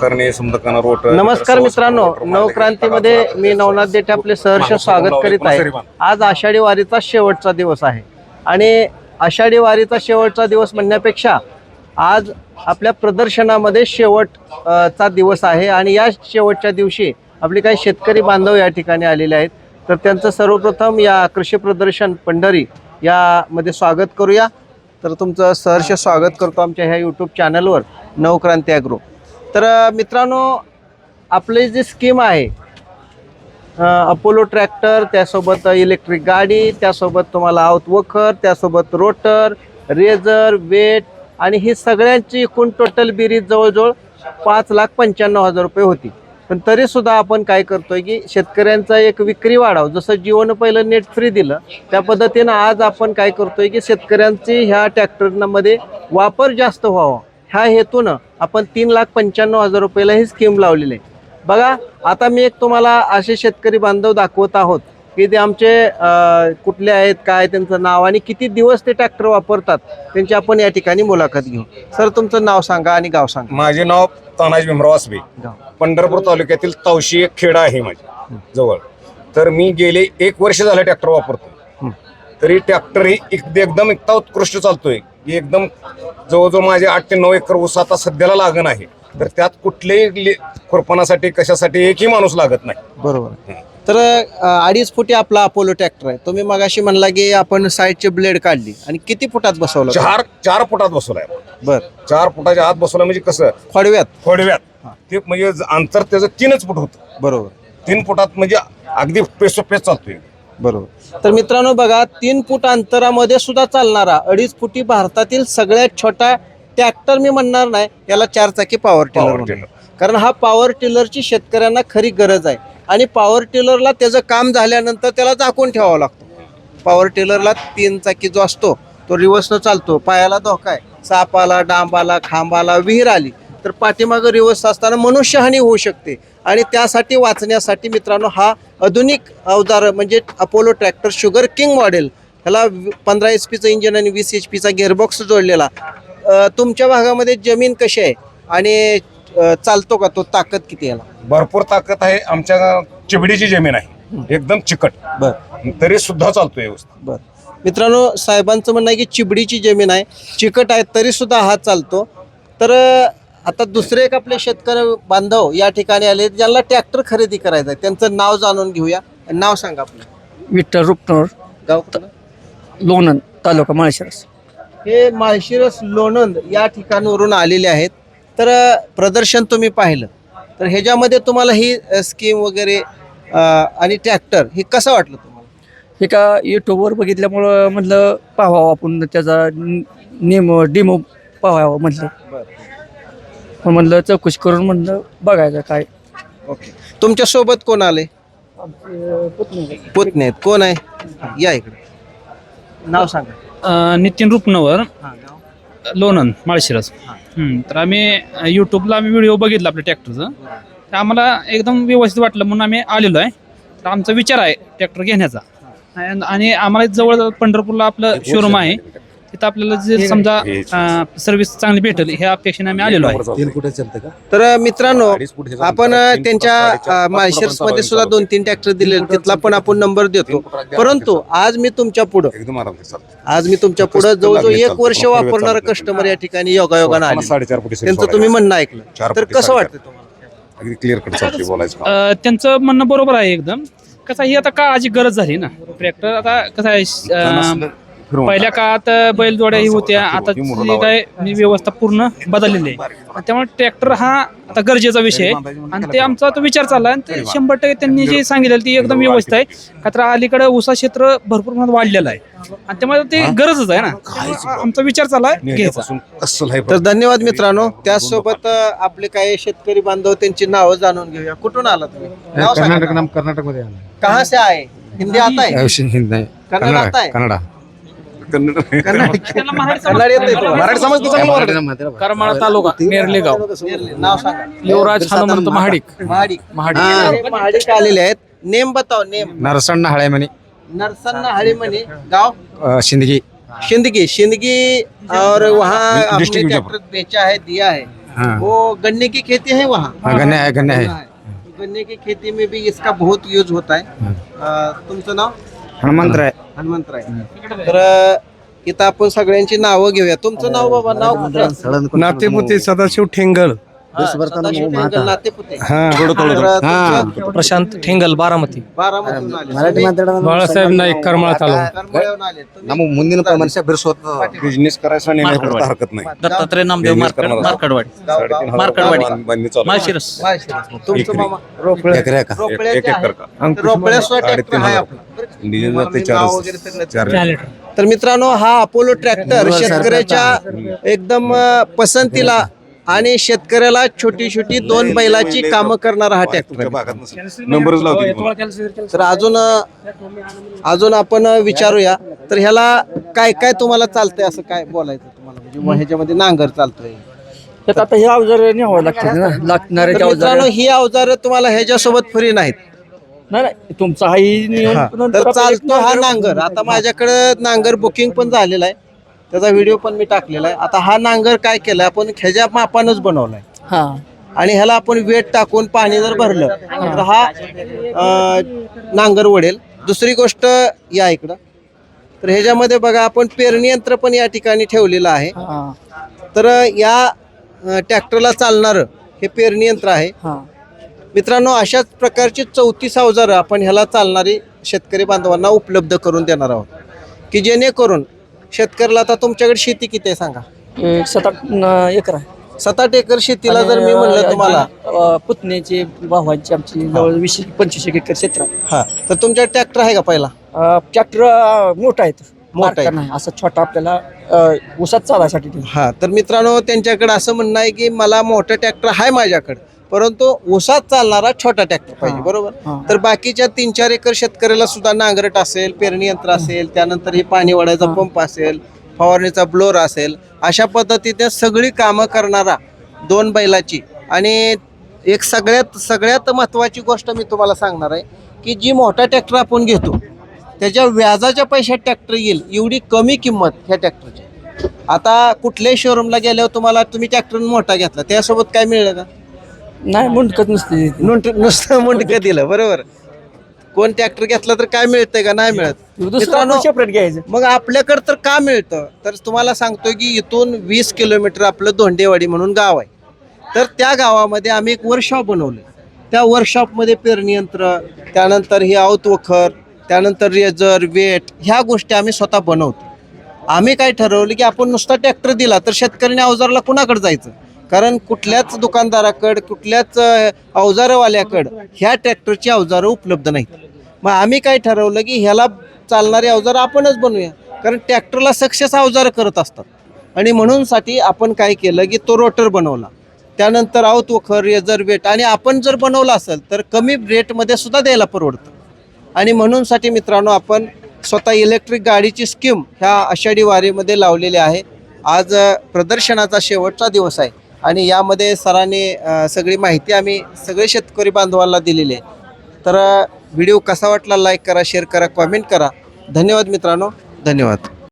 करणे रोट नमस्कार मित्रांनो नवक्रांतीमध्ये मी नवनाथ देठे आपले सहर्ष स्वागत करीत आहे. आज आषाढी वारीचा शेवटचा दिवस आहे. आणि आषाढी वारीचा शेवटचा दिवस म्हणण्यापेक्षा आज आपल्या प्रदर्शनामध्ये शेवट अ, चा दिवस आहे. आणि या शेवटच्या दिवशी आपले काही शेतकरी बांधव या ठिकाणी आलेले आहेत. तर त्यांचं सर्वप्रथम या कृषी प्रदर्शन पंढरी यामध्ये स्वागत करूया. तर तुमचं सहर्ष स्वागत करतो आमच्या ह्या यूट्यूब चॅनलवर नवक्रांती ॲग्रो तर मित्रांनो आपली जी स्कीम आहे अपोलो ट्रॅक्टर त्यासोबत इलेक्ट्रिक गाडी त्यासोबत तुम्हाला आउत वखर त्यासोबत रोटर रेझर वेट आणि ही सगळ्यांची एकूण टोटल बिरीज जवळजवळ पाच लाख पंच्याण्णव हजार रुपये होती. पण तरीसुद्धा आपण काय करतोय की शेतकऱ्यांचा एक विक्री वाढाव जसं जीवन पहिलं नेट फ्री दिलं त्या पद्धतीनं आज आपण काय करतोय की शेतकऱ्यांची ह्या ट्रॅक्टरमध्ये वापर जास्त व्हावा. ह्या हेतूनं आपण तीन लाख पंच्याण्णव हजार रुपयाला ही स्कीम लावलेली आहे. बघा आता मी एक तुम्हाला असे शेतकरी बांधव दाखवत आहोत की ते आमचे कुठले आहेत काय त्यांचं नाव आणि किती दिवस ते ट्रॅक्टर वापरतात त्यांची आपण या ठिकाणी मुलाखत घेऊ. सर तुमचं नाव सांगा आणि गाव सांगा. माझे नाव तानाजी भीमराव आसबे. गाव. पंढरपूर तालुक्यातील तवशी एक खेडा आहे माझी जवळ. तर मी गेले एक वर्ष झालं ट्रॅक्टर वापरतो. तरी ट्रॅक्टर ही एक- एकदम इतका उत्कृष्ट चालतोय. एकदम जवळजवळ माझे आठ ते नऊ एकर ऊस आता सध्याला लागण आहे. तर त्यात कुठलेही खुरपणासाठी कशासाठी एकही माणूस लागत नाही. बरोबर. तर अडीच फुटी आपला अपोलो ट्रॅक्टर आहे. तुम्ही मगाशी म्हणला की आपण साईडची ब्लेड काढली. आणि किती फुटात बसवलं चार चार फुटात बसवलाय. बर. चार फुटाच्या आत बसवला म्हणजे कसं? खोडव्यात? खोडव्यात. हा. ते म्हणजे अंतर त्याचं तीनच फूट होतं. बरोबर. तीन फुटात म्हणजे अगदी पेसोपेस चालतोय. बरोबर. तर मित्रांनो बघा तीन फूट अंतरामध्ये सुद्धा चालणारा अडीच फुटी भारतातील सगळ्यात छोटा ट्रॅक्टर मी म्हणणार नाही याला चार चाकी पॉवर टिलर. कारण हा पॉवर टिलरची शेतकऱ्यांना खरी गरज आहे. आणि पॉवर टिलरला त्याचं काम झाल्यानंतर त्याला झाकून ठेवावं लागतं. पॉवर टिलरला तीन चाकी जो असतो तो रिव्हर्सनं चालतो. पायाला धोका आहे. साप आला डांब आला खांब आला विहीर आली तर पाठीमागं रिव्हर्स असताना मनुष्यहानी होऊ शकते. आणि त्यासाठी वाचण्यासाठी मित्रांनो हा आधुनिक अवजार म्हणजे Apollo tractor sugar king model ह्याला पंधरा एच पीचं इंजिन आणि वीस एच पीचा गिअरबॉक्स जोडलेला. तुमच्या भागामध्ये जमीन कशी आहे? आणि चालतो का तो? ताकद किती याला? भरपूर ताकद आहे. आमच्या चिबडीची जमीन आहे. एकदम चिकट. बर. तरी सुद्धा चालतोय व्यवस्थित. बर. मित्रांनो साहेबांचं म्हणणं आहे की चिबडीची जमीन आहे. चिकट आहे तरी सुद्धा हा चालतो. तर आता दुसरे एक आपले शेतकरी बांधव या ठिकाणी आले ज्यांना ट्रॅक्टर खरेदी करायचं आहे त्यांचं नाव जाणून घेऊया. नाव सांगा आपलं. विठ्ठल रुपनवर गाव कुठलं? लोणंद तालुका माळशिरस. हे माळशिरस लोणंद या ठिकाणावरून आलेले आहेत. तर अ, प्रदर्शन तुम्ही पाहिलं. तर ह्याच्यामध्ये तुम्हाला ही अ, स्कीम वगैरे अ, आणि ट्रॅक्टर हे कसं वाटलं तुम्हाला? हे का यूट्यूबवर बघितल्यामुळं म्हटलं पाहावं आपण त्याचा नेम डेमो पाहावं म्हटलं. पण म्हटलं चौकशी करून म्हटलं बघायचं काय. ओके तुमच्यासोबत कोण आले? पुतणे. आहेत. कोण आहे? या इकडे. नाव सांगा. अ, नितीन रुपनवर. हा, गाव. लोणंद माळशिरस. तर आम्ही यूट्यूबला आम्ही व्हिडिओ बघितला आपल्या ट्रॅक्टरचं तर आम्हाला एकदम व्यवस्थित वाटलं म्हणून आम्ही आलेलो आहे. तर आमचा विचार आहे ट्रॅक्टर घेण्याचा. आणि- आणि आम्हाला जवळ पंढरपूरला आपलं शोरूम आहे. तिथं आपल्याला जे समजा सर्व्हिस चांगली भेटेल ह्या अपेक्षेने आम्ही आलेलो आहे. तर मित्रांनो आपण त्यांच्या माळशिरसमध्ये सुद्धा दोन तीन ट्रॅक्टर दिले तिथला पण आपण नंबर देतो. परंतु आज मी तुमच्या पुढं आज मी तुमच्यापुढे जवळजवळ एक वर्ष वापरणारा कस्टमर या ठिकाणी योगायोगानं आले त्यांचं तुम्ही म्हणणं ऐकलं. तर कसं. वाटतं तुम्हाला? अगदी क्लिअर कट बोलायचं त्यांचं म्हणणं बरोबर आहे एकदम. कसं ही आता काळाची गरज झाली ना? ट्रॅक्टर आता कसं आहे पहिल्या काळात बैलजोड्या ही होत्या. आता काय मी व्यवस्था पूर्ण बदललेली आहे. त्यामुळे ट्रॅक्टर हा आता गरजेचा विषय आहे. आणि ते आमचा तो विचार चालला आणि ते शंभर टक्के त्यांनी जे सांगितलं ती एकदम व्यवस्थित आहे. का तर अलीकडे उसा क्षेत्र भरपूर प्रमाणात वाढलेलं आहे. आणि त्यामुळे ते गरजच आहे ना. आमचा विचार चालला आहे घ्यायचा. आहे तर धन्यवाद मित्रांनो. त्याचसोबत अ, आपले काही शेतकरी बांधव त्यांची नावं जाणून घेऊया. कुठून आला तुम्ही? नाव सांगा. कर्नाटक नाम कर्नाटकमध्ये आला. कहाँ से आए? हिंदी आता है हिंदी नाही. कन्नड आता है कन्नडा कन्नड त्यांना मराठी समजतं. कन्नड येते तुम्हाला? मराठी समजतं चांगलं मराठी. करमाळा तालुका नेरले गाव नेरले. नाव सांगा. युवराज हनुमंत महाडिक. महाडिक. महाडिक. हे महाडिक आलेले आहेत नेम बताओ नेम. नरसण्ण हळेमणी. नरसन्ना गांव? शिंदगी. शिंदगी. शिंदगी और वहाँ आपने डिस्ट्रिक्ट ट्रैक्टर बेचा है दिया है? हाँ. वो गन्ने की खेती है वहाँ? हाँ, गन्ने है गन्ने है। गन्ने की खेती में भी इसका बहुत यूज होता है। अ, तुमचं नाव? हनुमंतराय हनुमंतराय तर इथं आपण सगळ्यांची नावं घेऊया. तुमचं नाव बाबा नाव कुठलं? नातेपुते सदाशिव ठेंगल हा, सदाशिव टेंगल, नातेपुते हा तर, अ, तुमचं प्रशांत ठेंगल बारामती बारामतीहून आले. बाळासाहेब नाईक करमाळा तालुका करमाळ्याहून आले. तुम्ही ನಮ್ಮ ಮುಂದಿನ ಮನುಷ್ಯ ಬಿರ್ಸೋತ बिझनेस करायचा आणि नाही करता हरकत नाही दत्तात्रय नामदेव Business मार्केट करणार. मार्केटवाडी साडेतीन हजार मार्कडवाडी. बांध- बांधणी चालू आहे. माळशिरस माळशिरस. तुमचं एकरी. मामा रोपळे ಎಕರೆ एक- रोपळ्याचे एक एकर आहे. का तर रोपळ्यासुद्धा ट्रॅक्टर साडेतीन आहे हजार. आपला डिझेल तुम्हाला जाते मी नाव चार वगैरे सगळं चार तर मित्रांनो हा अपोलो ट्रॅक्टर शेतकऱ्याच्या एकदम अ, पसंतीला आणि शेतकऱ्याला छोटी छोटी दोन बैलाची कामं करणारा हा ट्रॅक्टर आहे. नंबरच लावते तुम्हाला. तर अजून अजून आपण विचारूया. तर ह्याला काय काय तुम्हाला चालतंय असं काय बोलायचं तुम्हाला? म्हणजे मग ह्याच्यामध्ये नांगर चालतोय. त्यात आता हे अवजार न्यावं ना? लागणारे तर जे अवजार मित्रांनो ही अवजारं तुम्हाला ह्याच्यासोबत फ्री नाहीत. नाही नाही तुमचा हाही हा. नंतर चालतो हा नांगर आता माझ्याकडे नांगर बुकिंग पण झालेला आहे. त्याचा व्हिडिओ पण मी टाकलेला आहे. आता हा नांगर काय केलाय? आपण ह्याच्या मापानच बनवलाय. हा. आणि ह्याला आपण वेट टाकून पाणी जर भरलं तर हा अं, नांगर वडेल. दुसरी गोष्ट या इकडं. तर ह्याच्यामध्ये बघा आपण पेरणी यंत्र पण या ठिकाणी ठेवलेलं आहे. हा. तर या ट्रॅक्टरला चालणारं हे पेरणी यंत्र आहे. हा. मित्रांनो अशाच प्रकारची चौतीस अवजारं आपण ह्याला चालणारी शेतकरी बांधवांना उपलब्ध करून देणार आहोत. की जेणेकरून शेतकऱ्याला आता तुमच्याकडे शेती किती आहे सांगा? एक सात आठ न- एकर आहे. सात आठ एकर शेतीला जर मी म्हणलं तुम्हाला पुतण्याचे भावांची आमची जवळ वीस पंचवीस एकर क्षेत्र आहे. हा. तर तुमच्या ट्रॅक्टर आहे का पहिला? ट्रॅक्टर मोठा आहे तो. मोठा बारका आहे. नाही असं छोटा आपल्याला अं, ऊसात चालायसाठी. हा. तर मित्रांनो त्यांच्याकडे असं म्हणणं आहे की मला मोठं ट्रॅक्टर आहे माझ्याकडे. परंतु ऊसात चालणारा छोटा ट्रॅक्टर पाहिजे बरोबर. तर बाकीच्या तीन चार एकर शेतकऱ्याला सुद्धा नांगरट असेल पेरणी यंत्र असेल त्यानंतर ही पाणी वाढायचा पंप असेल फवारणीचा ब्लोअर असेल अशा पद्धतीने सगळी कामं करणारा दोन बैलाची. आणि एक सगळ्यात सगळ्यात महत्त्वाची गोष्ट मी तुम्हाला सांगणार आहे की जी मोठा ट्रॅक्टर आपण घेतो त्याच्या व्याजाच्या पैशात ट्रॅक्टर येईल एवढी कमी किंमत ह्या ट्रॅक्टरची आता कुठल्याही शोरूमला गेल्यावर तुम्हाला तुम्ही ट्रॅक्टर मोठा घेतला त्यासोबत काय मिळलं का? नाही मुंडकत नसते. नुंट- नुसतं मुंडकं दिलं बरोबर. कोण ट्रॅक्टर घेतला तर काय मिळतंय का? नाही मिळत. मित्रांनो सेपरेट घ्यायचं. मग आपल्याकडे तर का मिळतं? तर तुम्हाला सांगतोय की इथून वीस किलोमीटर आपलं धोंडेवाडी म्हणून गाव आहे. तर त्या गावामध्ये आम्ही एक वर्कशॉप बनवलं. त्या वर्कशॉपमध्ये पेरणी यंत्र त्यानंतर ही आवतवखर त्यानंतर रेजर वेट ह्या गोष्टी आम्ही स्वतः बनवतो. आम्ही काय ठरवलं की आपण नुसता ट्रॅक्टर दिला तर शेतकऱ्याने अवजारला कुणाकडे जायचं? कारण कुठल्याच दुकानदाराकडं कुठल्याच अवजारवाल्याकडं ह्या ट्रॅक्टरची अवजारं उपलब्ध नाहीत. मग आम्ही काय ठरवलं की ह्याला चालणारे अवजारं आपणच बनवूया. कारण ट्रॅक्टरला सक्सेस अवजारं करत असतात. आणि म्हणूनसाठी आपण काय केलं की तो रोटर बनवला. त्यानंतर आऊत वखर रेजर वेट आणि आपण जर बनवलं असेल तर कमी रेटमध्ये सुद्धा द्यायला परवडतं. आणि म्हणूनसाठी मित्रांनो आपण स्वतः इलेक्ट्रिक गाडीची स्कीम ह्या आषाढी वारीमध्ये लावलेली आहे. आज प्रदर्शनाचा शेवटचा दिवस आहे. आणि यामध्ये सरांनी सगळी माहिती आम्ही सगळे शेतकरी बांधवांना दिलेली आहे. तर व्हिडिओ कसा वाटला लाईक करा शेअर करा कॉमेंट करा. धन्यवाद मित्रांनो. धन्यवाद.